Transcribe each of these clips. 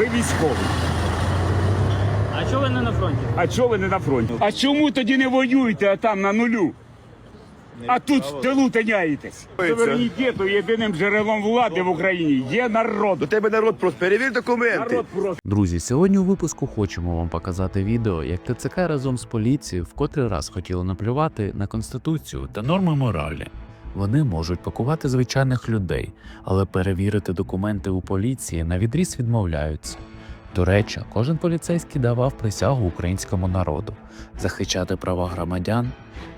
Ви військовий. А чого ви не на фронті? А чого ви не на фронті? А чому тоді не воюєте, а там на нулю? А тут в тилу тиняєтесь. Суверенітету єдиним джерелом влади в Україні є народ. До тебе народ просто перевір документи. Народ просто. Друзі, сьогодні у випуску хочемо вам показати відео, як ТЦК разом з поліцією в котрий раз хотіли наплювати на конституцію та норми моралі. Вони можуть пакувати звичайних людей, але перевірити документи у поліції на відріз відмовляються. До речі, кожен поліцейський давав присягу українському народу захищати права громадян,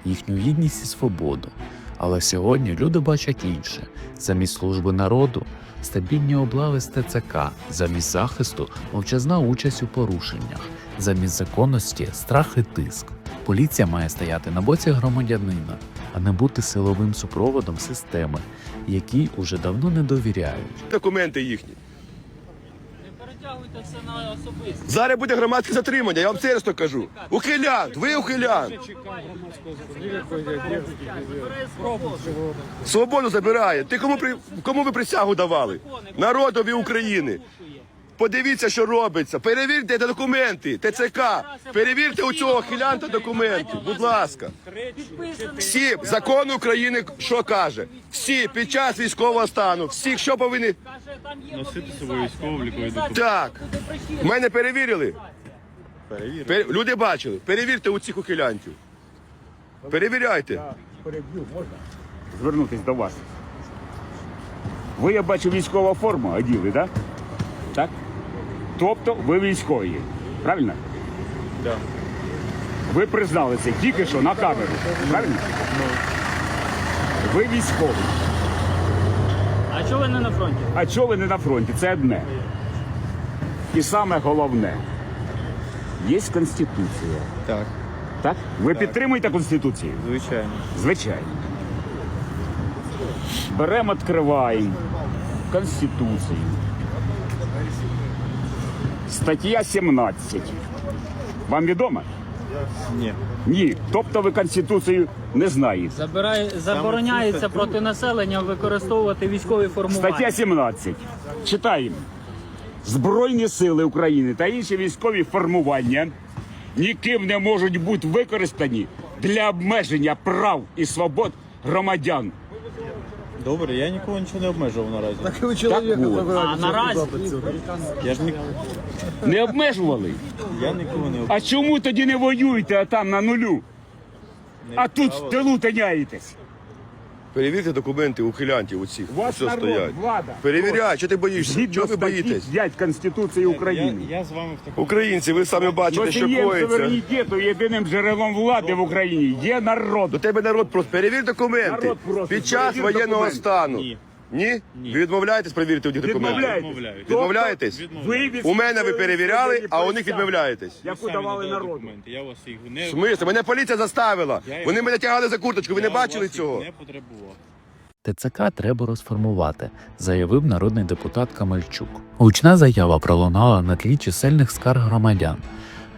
їхню гідність і свободу. Але сьогодні люди бачать інше: замість служби народу стабільні облави з ТЦК, замість захисту мовчазна участь у порушеннях, замість законності страх і тиск. Поліція має стояти на боці громадянина, а не бути силовим супроводом системи, якій уже давно не довіряють. Документи їхні. Не перетягуйте все на особисто. Зараз буде громадське затримання, я вам серйозно кажу. Ухилян, ви ухилян. Свободу забирає. Ти кому при кому ви присягу давали? Народові України. Подивіться, що робиться. Перевірте документи. ТЦК. Перевірте у цього хилянта документи. Будь ласка. Всі закон України що каже? Всі під час військового стану. Всіх що повинні Носити собою військову облікові так. Мене перевірили. Перевірили. Люди бачили. Перевірте у цих ухилянтів. Перевіряйте. Переб'ю, можна звернутись до вас. Ви, я бачу, військова форма оділи, так? Так? Тобто ви військові. Правильно? Да. Ви признали це тільки що на камеру. Правильно? Ви військовий. А чого ви не на фронті? А чого ви не на фронті? Це одне. І саме головне. Є Конституція. Так, Так? Ви підтримуєте Конституцію? звичайно. Звичайно. Беремо, відкриваємо Конституцію. Стаття 17. Вам відомо? Ні. Ні. Тобто ви Конституцію не знаєте. Забирає, забороняється проти населення використовувати військові формування. Стаття 17. Читаємо. Збройні сили України та інші військові формування ніким не можуть бути використані для обмеження прав і свобод громадян. Добре, я нікого нічого не обмежував наразі. Так от. А наразі Я ж ні... Не обмежували. я нікого не обмежував. А чому тоді не воюєте а там на нулю? А тут в тилу тиняєтесь. Перевірте документи ухилянтів у цих. У вас що народ, стоять. влада. Перевіряй, що ти боїшся? Згідно Чого ви статті боїтесь? 5 Конституції Я, України. я з вами в такому... Українці, ви самі бачите, що Носієм коїться. суверенітету єдиним джерелом влади в Україні є народ. До тебе народ просто перевір документи. Народ просто Під час перевір воєнного документи. стану. Ні. Ні? Ні. Ви відмовляєтесь перевірити у них документи? Відмовляєтесь. Відмовляюсь. Тобто Відмовляєтесь? Ви від У мене ви перевіряли, а у них відмовляєтесь. Яку Самі давали надали народу. документи. Я вас їх не... В смислі? Мене поліція заставила. Я- Вони мене тягали за курточку. Ви не я бачили вас їх цього? Не потребував. ТЦК треба розформувати, заявив народний депутат Камельчук. Гучна заява пролунала на тлі чисельних скарг громадян.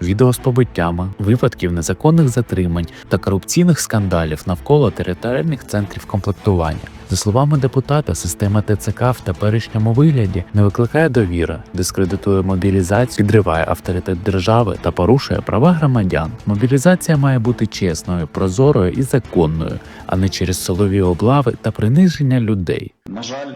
Відео з побиттями, випадків незаконних затримань та корупційних скандалів навколо територіальних центрів комплектування. За словами депутата, система ТЦК в теперішньому вигляді не викликає довіри, дискредитує мобілізацію, підриває авторитет держави та порушує права громадян. Мобілізація має бути чесною, прозорою і законною, а не через силові облави та приниження людей. На жаль,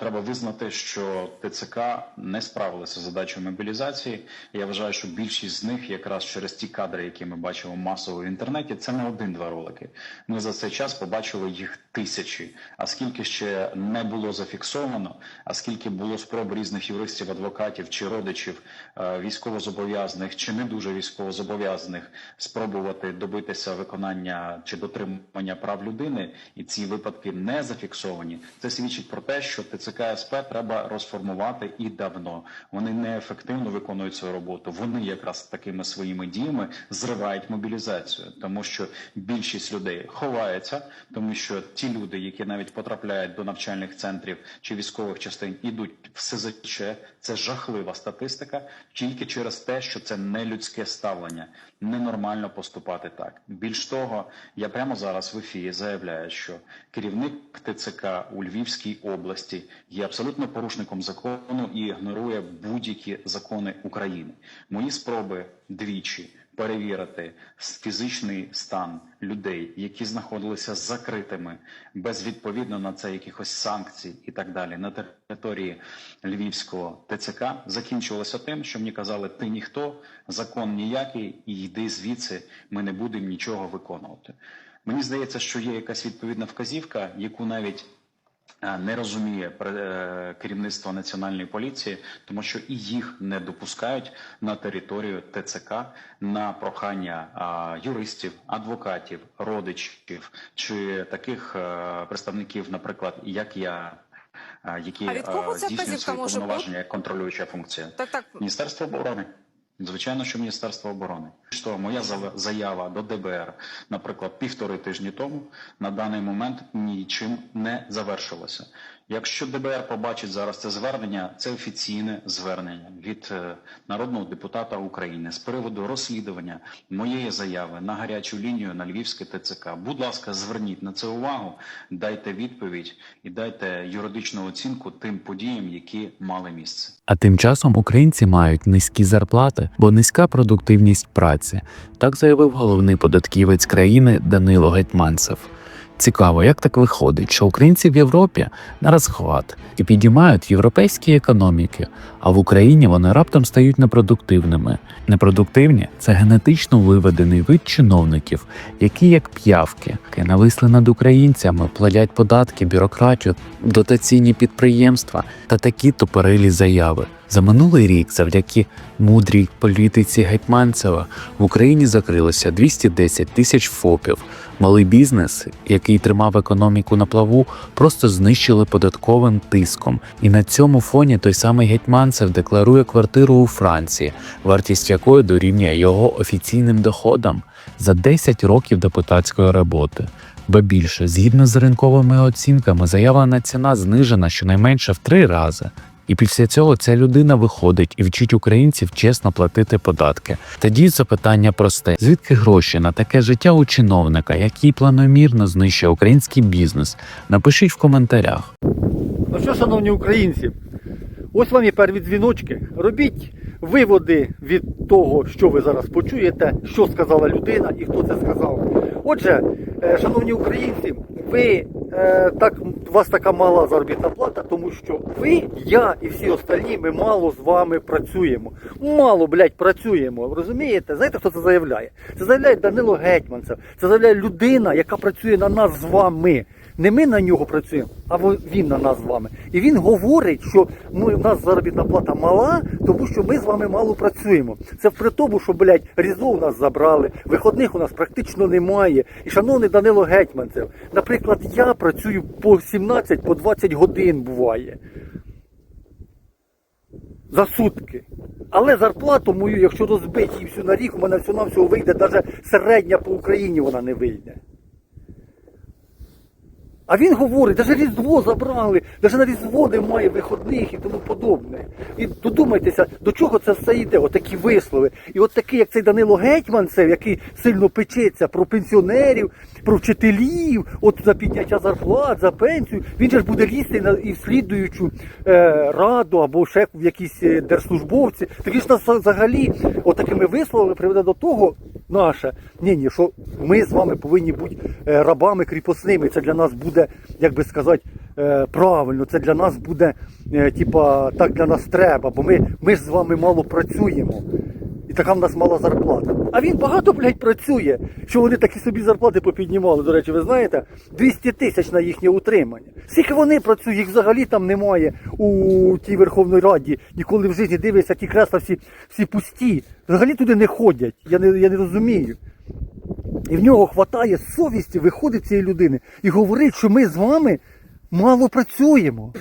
треба визнати, що ТЦК не справилися з задачою мобілізації. Я вважаю, що більшість з них, якраз через ті кадри, які ми бачимо масово в інтернеті, це не один-два ролики. Ми за цей час побачили їх тисячі. А скільки ще не було зафіксовано, а скільки було спроб різних юристів, адвокатів чи родичів е, військовозобов'язаних чи не дуже військовозобов'язаних спробувати добитися виконання чи дотримання прав людини, і ці випадки не зафіксовані. Це свідчить про те, що ТЦК СП треба розформувати і давно. Вони неефективно виконують свою роботу. Вони якраз такими своїми діями зривають мобілізацію, тому що більшість людей ховається, тому що ті люди, які навіть потрапляють до навчальних центрів чи військових частин, ідуть в СЗЧ. Це жахлива статистика тільки через те, що це не людське ставлення, ненормально поступати так. Більш того, я прямо зараз в ефірі заявляю, що керівник ТЦК у Львівській області є абсолютно порушником закону і ігнорує будь-які закони України. Мої спроби двічі перевірити фізичний стан людей, які знаходилися закритими, без відповідно на це якихось санкцій і так далі на території Львівського ТЦК, закінчувалося тим, що мені казали: ти ніхто, закон ніякий, і йди звідси, ми не будемо нічого виконувати. Мені здається, що є якась відповідна вказівка, яку навіть не розуміє е, керівництво національної поліції, тому що і їх не допускають на територію ТЦК на прохання юристів, адвокатів, родичів чи таких е, представників, наприклад, як я. е, Які А від кого е, ця здійснюють свої повноваження як контролююча функція? Так, так. Міністерство оборони. Звичайно, що Міністерство оборони. Що моя заява до ДБР, наприклад, півтори тижні тому, на даний момент нічим не завершилася. Якщо ДБР побачить зараз це звернення, це офіційне звернення від е, народного депутата України з приводу розслідування моєї заяви на гарячу лінію на Львівське ТЦК. Будь ласка, зверніть на це увагу, дайте відповідь і дайте юридичну оцінку тим подіям, які мали місце. А тим часом українці мають низькі зарплати, бо низька продуктивність праці. Так заявив головний податківець країни Данило Гетманцев. Цікаво, як так виходить, що українці в Європі на розхват і підіймають європейські економіки, а в Україні вони раптом стають непродуктивними. Непродуктивні це генетично виведений вид чиновників, які як п'явки нависли над українцями, платять податки, бюрократію, дотаційні підприємства та такі тупорилі заяви. За минулий рік, завдяки мудрій політиці Гетьманцева, в Україні закрилося 210 тисяч ФОПів. Малий бізнес, який тримав економіку на плаву, просто знищили податковим тиском. І на цьому фоні той самий Гетьманцев декларує квартиру у Франції, вартість якої дорівнює його офіційним доходам за 10 років депутатської роботи. Ба більше, згідно з ринковими оцінками, заявлена ціна знижена щонайменше в три рази. І після цього ця людина виходить і вчить українців чесно платити податки. Тоді запитання просте: звідки гроші на таке життя у чиновника, який планомірно знищує український бізнес? Напишіть в коментарях. Ну що, шановні українці, ось вам і перві дзвіночки. Робіть виводи від того, що ви зараз почуєте, що сказала людина і хто це сказав. Отже, е, шановні українці, ви е, так, у вас така мала заробітна плата, тому що ви, я і всі остальні, ми мало з вами працюємо. Мало, блядь, працюємо. Розумієте? Знаєте, хто це заявляє? Це заявляє Данило Гетьманцев. Це заявляє людина, яка працює на нас з вами. Не ми на нього працюємо, а він на нас з вами. І він говорить, що ми, у нас заробітна плата мала, тому що ми з вами мало працюємо. Це при тому, що, блядь, різо у нас забрали, виходних у нас практично немає. І шановний Данило Гетьманцев, наприклад, я працюю по 17, по 20 годин буває. За сутки. Але зарплату мою, якщо розбити її всю на рік, у мене всього на всього вийде, навіть середня по Україні вона не вийде. А він говорить, навіть Різдво забрали, навіть на Різдво немає виходних і тому подобне. І додумайтеся, до чого це все йде, отакі вислови. І от такий, як цей Данило Гетьманцев, який сильно печеться про пенсіонерів, про вчителів, от за підняття зарплат, за пенсію, він же ж буде лізти на і в слідуючу е, раду або ще в якісь е, держслужбовці. Так ж нас взагалі отакими висловами приведе до того, наше ні, ні, що ми з вами повинні бути е, рабами кріпосними. Це для нас буде, як би сказати, е, правильно. Це для нас буде, е, типа, так для нас треба, бо ми, ми ж з вами мало працюємо. І така в нас мала зарплата. А він багато, блядь, працює, що вони такі собі зарплати попіднімали. До речі, ви знаєте, 200 тисяч на їхнє утримання. Скільки вони працюють, їх взагалі там немає у тій Верховній Раді. Ніколи в житті дивишся, ті кресла всі, всі пусті. Взагалі туди не ходять. Я не, я не розумію. І в нього хватає совісті виходить цієї людини і говорить, що ми з вами мало працюємо.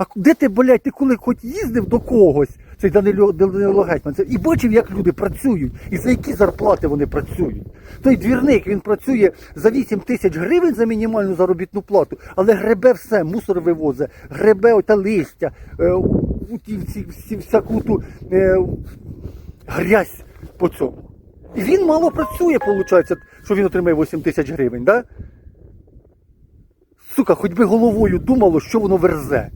А де ти, блядь, ти коли хоч їздив до когось, цей Данило, Данило Гетьман, і бачив, як люди працюють, і за які зарплати вони працюють. Той двірник, він працює за 8 тисяч гривень за мінімальну заробітну плату, але гребе все, мусор вивозить, гребе ота листя, е, у ті всі, всі, всяку ту е, грязь по цьому. І він мало працює, виходить, що він отримає 8 тисяч гривень, да? Сука, хоч би головою думало, що воно верзе.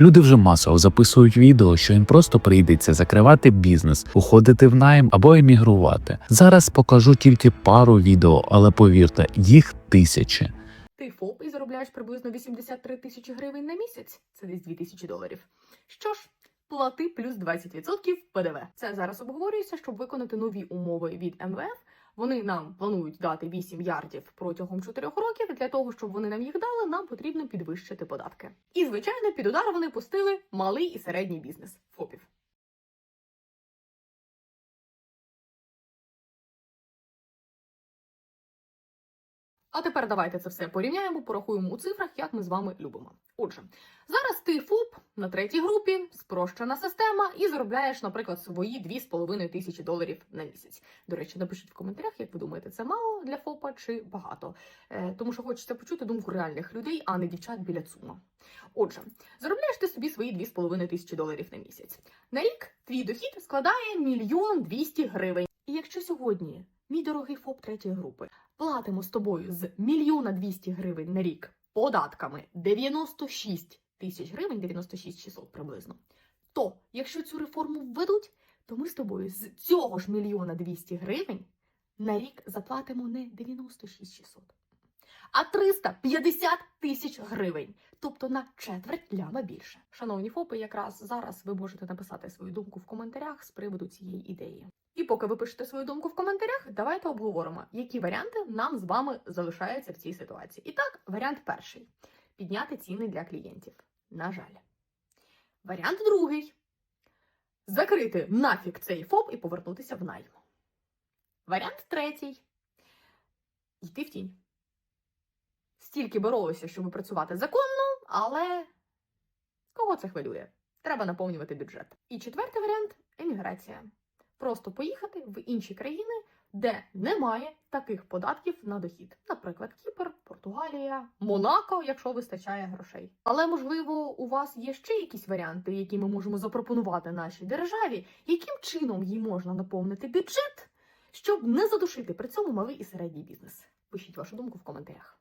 Люди вже масово записують відео, що їм просто прийдеться закривати бізнес, уходити в найм або емігрувати. Зараз покажу тільки пару відео, але повірте, їх тисячі. Ти ФОП і заробляєш приблизно 83 тисячі гривень на місяць. Це десь 2 тисячі доларів. Що ж, плати плюс 20% ПДВ. Це зараз обговорюється, щоб виконати нові умови від МВФ. Вони нам планують дати 8 ярдів протягом 4 років. Для того, щоб вони нам їх дали, нам потрібно підвищити податки. І, звичайно, під удар вони пустили малий і середній бізнес ФОПів. А тепер давайте це все порівняємо, порахуємо у цифрах, як ми з вами любимо. Отже, зараз ти ФОП на третій групі, спрощена система, і заробляєш, наприклад, свої 2,5 тисячі доларів на місяць. До речі, напишіть в коментарях, як ви думаєте, це мало для ФОПа чи багато. Е, тому що хочеться почути думку реальних людей, а не дівчат біля ЦУМа. Отже, заробляєш ти собі свої 2,5 тисячі доларів на місяць. На рік твій дохід складає мільйон 200 гривень. І якщо сьогодні, мій дорогий ФОП третьої групи, платимо з тобою з мільйона 200 гривень на рік податками 96 тисяч гривень, 96 600 приблизно, то якщо цю реформу введуть, то ми з тобою з цього ж мільйона 200 гривень на рік заплатимо не 96 600, а 350 тисяч гривень. Тобто на четверть ляма більше. Шановні ФОПи, якраз зараз ви можете написати свою думку в коментарях з приводу цієї ідеї. І поки ви пишете свою думку в коментарях, давайте обговоримо, які варіанти нам з вами залишаються в цій ситуації. І так, варіант перший підняти ціни для клієнтів. На жаль. Варіант другий закрити нафік цей ФОП і повернутися в найм. Варіант третій йти в тінь. Стільки боролися, щоб працювати законно, але кого це хвилює? Треба наповнювати бюджет. І четвертий варіант еміграція просто поїхати в інші країни, де немає таких податків на дохід. Наприклад, Кіпр, Португалія, Монако, якщо вистачає грошей. Але можливо, у вас є ще якісь варіанти, які ми можемо запропонувати нашій державі, яким чином їй можна наповнити бюджет, щоб не задушити при цьому малий і середній бізнес. Пишіть вашу думку в коментарях.